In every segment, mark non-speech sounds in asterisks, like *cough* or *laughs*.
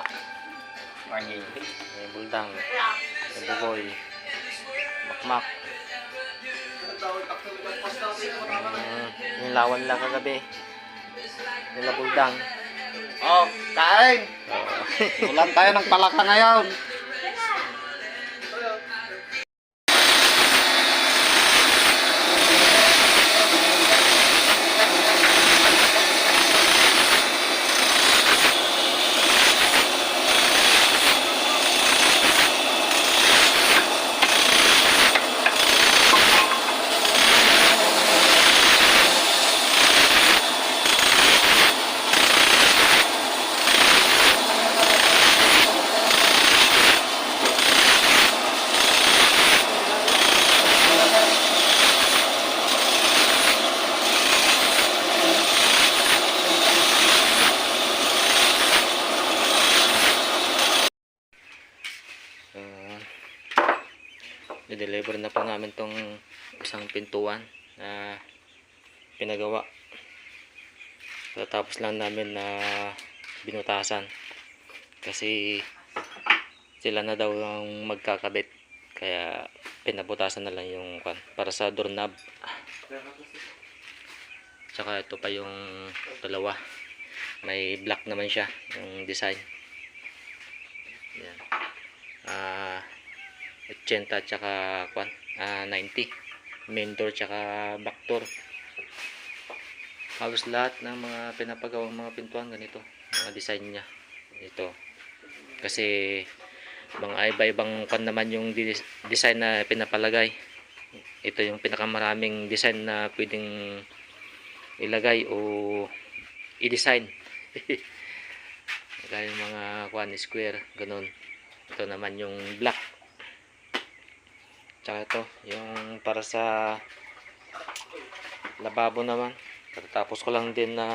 Tama. May may buldang. May bugoy. Makmak. Mm, yung lawan lang kagabi. Nila buldang. Oh, kain! Oo. Ulan tayo ng palaka ngayon. I-deliver na po namin tong isang pintuan na pinagawa. Tapos lang namin na binutasan. Kasi sila na daw ang magkakabit. Kaya pinabutasan na lang yung para sa doorknob. Tsaka ito pa yung dalawa. May black naman siya yung design. Yan ah 80 tsaka kwan ah 90 main door tsaka back door halos lahat ng mga pinapagawang mga pintuan ganito. Mga design niya. Ito. Kasi mga iba-ibang kwan naman yung design na pinapalagay. Ito yung pinakamaraming design na pwedeng ilagay o i-design. *laughs* Yung mga kwan square ganun. Ito naman yung black tsaka ito yung para sa lababo naman. Tapos ko lang din na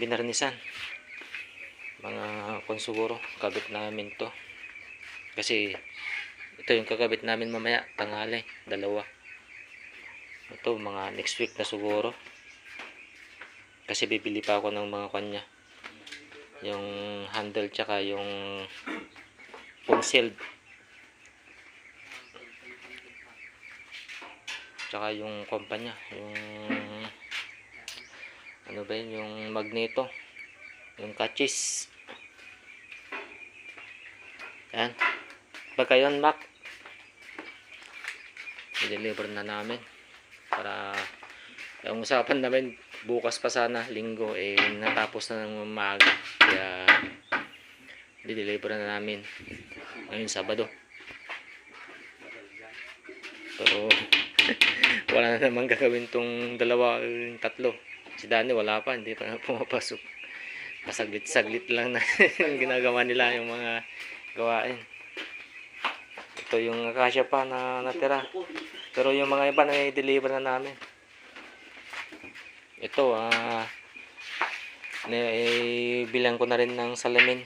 binarnisan. Mga kung siguro kabit namin to. Kasi ito yung kakabit namin mamaya tanghali dalawa. Ito mga next week na siguro. Kasi bibili pa ako ng mga kanya. Yung handle tsaka yung full shield tsaka yung kumpanya yung ano ba yun yung magneto yung catches yan. Pagka yun Mac. I-deliver na namin para ang usapan namin bukas pa sana linggo eh natapos na ng maaga kaya di-deliver na namin ngayon Sabado. Pero wala na naman gagawin tong dalawa yung tatlo. Si Dani wala pa hindi pa pumapasok. Pasaglit-saglit lang na *laughs* ginagawa nila yung mga gawain. Ito yung akasya pa na natira. Pero yung mga iba na i-deliver na namin. Ito ah uh, bilang ko na rin ng salamin.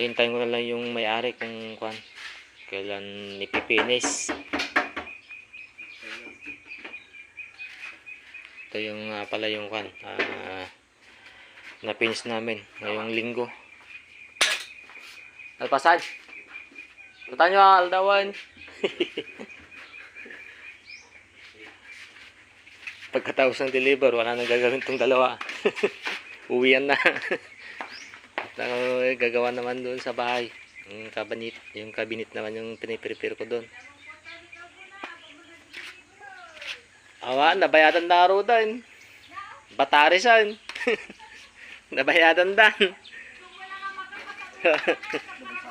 Hintayin ko na lang yung may-ari kung kwan kailan ipipinis ito yung ah, pala yung kwan ah na-finish namin ngayong linggo. Alpasan! Punta nyo aldawan! *laughs* Pagkatapos ng deliver wala nang gagawin tong dalawa. *laughs* Uwian na. *laughs* Eh, gagawa naman doon sa bahay. Yung cabinet yung cabinet naman yung piniprepare ko doon awa nabayadan na aro din batarisan *laughs* nabayadan dan *laughs*